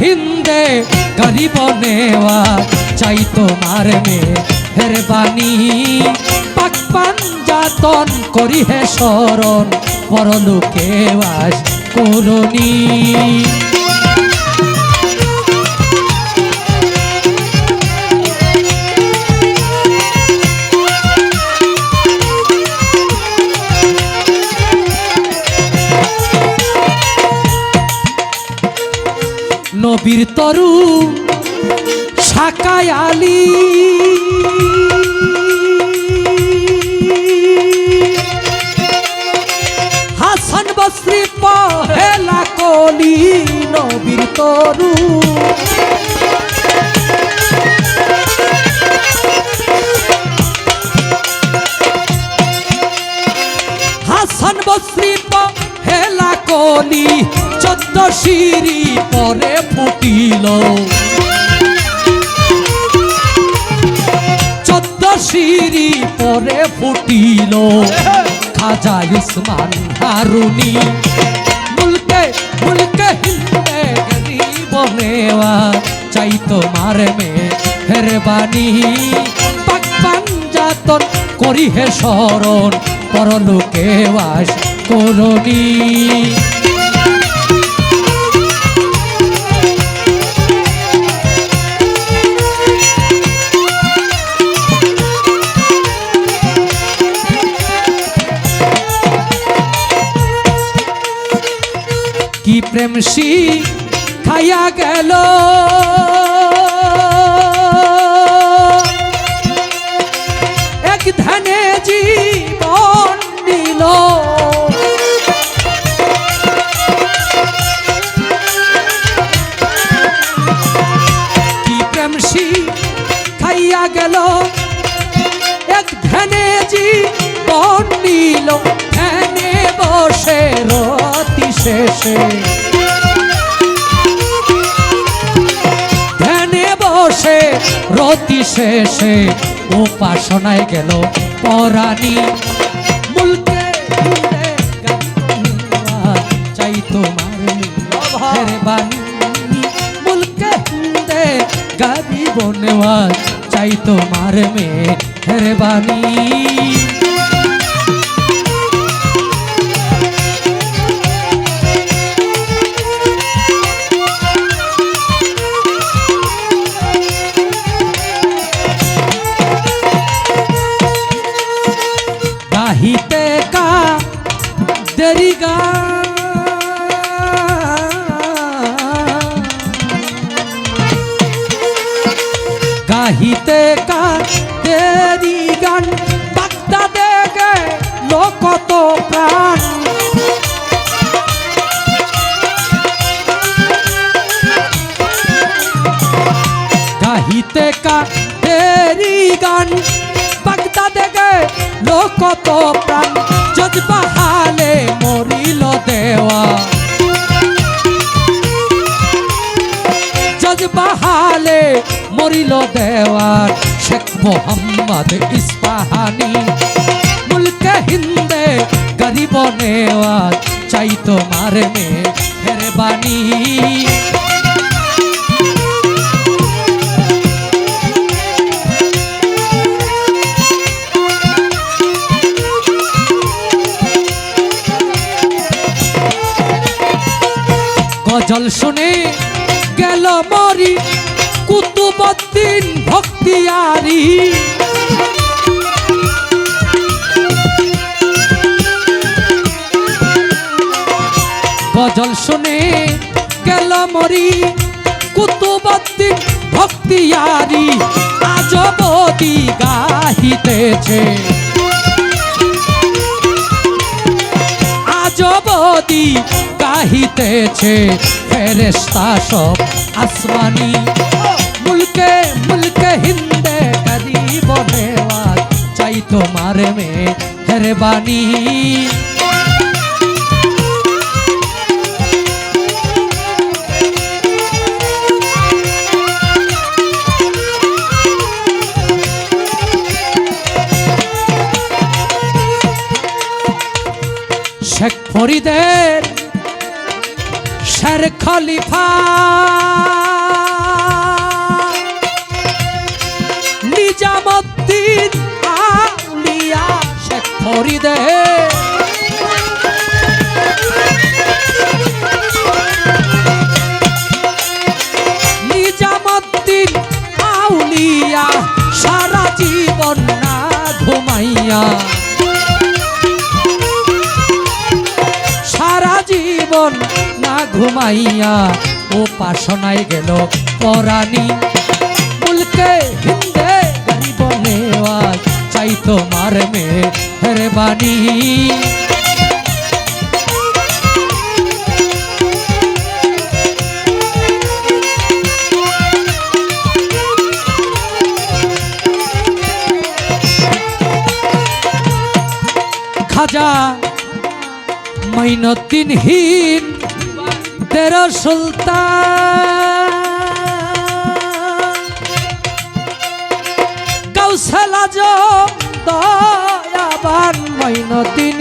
হিন্দে গরিব নেওয়া, চাই তোমার মেহের বাণী পাক পাঞ্জাতন করি হে শরণ, পরলোকে বাস করণী। নবীর তরু শাকায় আলী। হাসান বস্রি পহেলা কলি নবীর তরু। হাসান বস্রি হেলা কলি চোদ্দ সিঁড়ি পরে ফুটিল। চোদ্দ সিঁড়ি পরে ফুটিল। খাজা উসমান হারুনি, মুলকে মুলকে হিন্দে গরিব নেওয়া চাই তোমার মেহরবানি পাক পাঞ্জাতন করি হে শরণ, পরলোকে বাস করণী। কি প্রেম খাইয়া গেল। এক ধানে জীবন নিল। শেষে ধ্যানে বসে রতি শেষে উপাসনায় গেল পরাণী। মুলকে চাই তোমার মুলকে গারিব নেওয়া চাই তোমার মেহরবানি গাহিতে গাহিতে কা দেরি গান বাগদা দেগে লোকত প্রাণ গাহিতে কা দেরি গান বাগদা দেগে লোকত প্রাণ যজবা হালে মরিল দেওয়া যজবা হালে মরিল দেওয়ার শেখ মোহাম্মদ ইস্পাহানি। মুলকে হিন্দে গরিব নেওয়ার চাই তোমার মেহরবানি গজল শুনে গেল মরি। কুতুবদ্দিন ভক্তিয়ারি আজবদি গাহিতেছে। আজবদি গাহিতেছে ফেরেস্তা সব আসমানি। মুলকে মুলকে হিন্দে গরিব নেওয়াজ চাই তোমার মেহরবানি শেখ ফরিদের শেখ এর খলিফা। নিজামুদ্দিন আউলিয়া শেখ ফরিদে নিজামুদ্দিন আউলিয়া সারা জীবন না ঘুমাইয়া ঘুমাইয়া ও পাশনায় গেল পরাণী। মুলকে হিন্দে গরিব নেওয়াজ, চাই তোমার মেহরবানি খাজা মাইনুদ্দিন হিন তেরো সুলতান। কৌশল দয়াবান মাইনুদ্দিন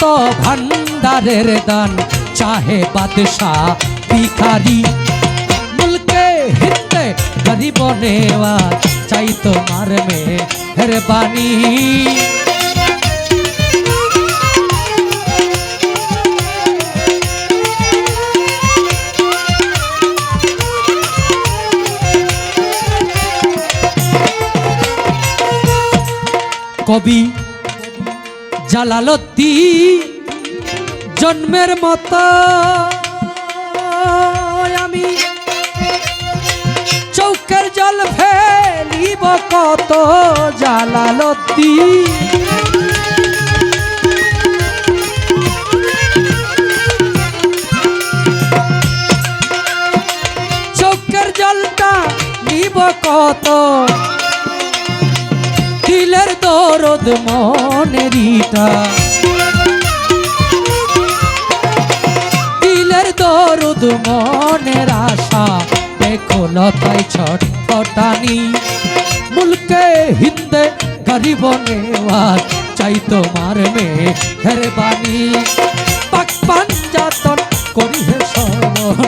অপুরন্ত ভান্ডারের দান চাহে বাদশাহ ভিখারি। মুলকে হিন্দে গরিব নেওয়া চাই তোমার মেহরবানি কবি জালালদ্দি জন্মের মতো আমি। চৌকের জল ফেলিব কত জালালদ্দি চৌকের নিব কত দরদ মনেরিটা দিলের দরদ মনের আশা, দেখো লতাই ছটফটানি মুলকে হিন্দে গরিব নেওয়াজ, চাই তোমার মেহরবানি পাক পাঞ্জাতন করি হে সরণ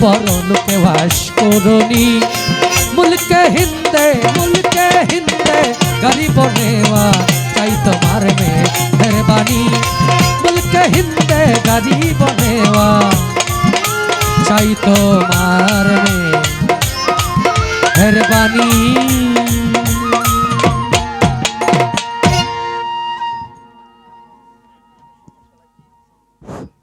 পরলোকে বাস করনি। মুলকে হিন্দে মুলকে হিন্দে গরিব নেওয়া চাই তোমার মেহরবানি। মুলকে হিন্দে গরিব নেওয়া চাই তোমার মেহরবানি।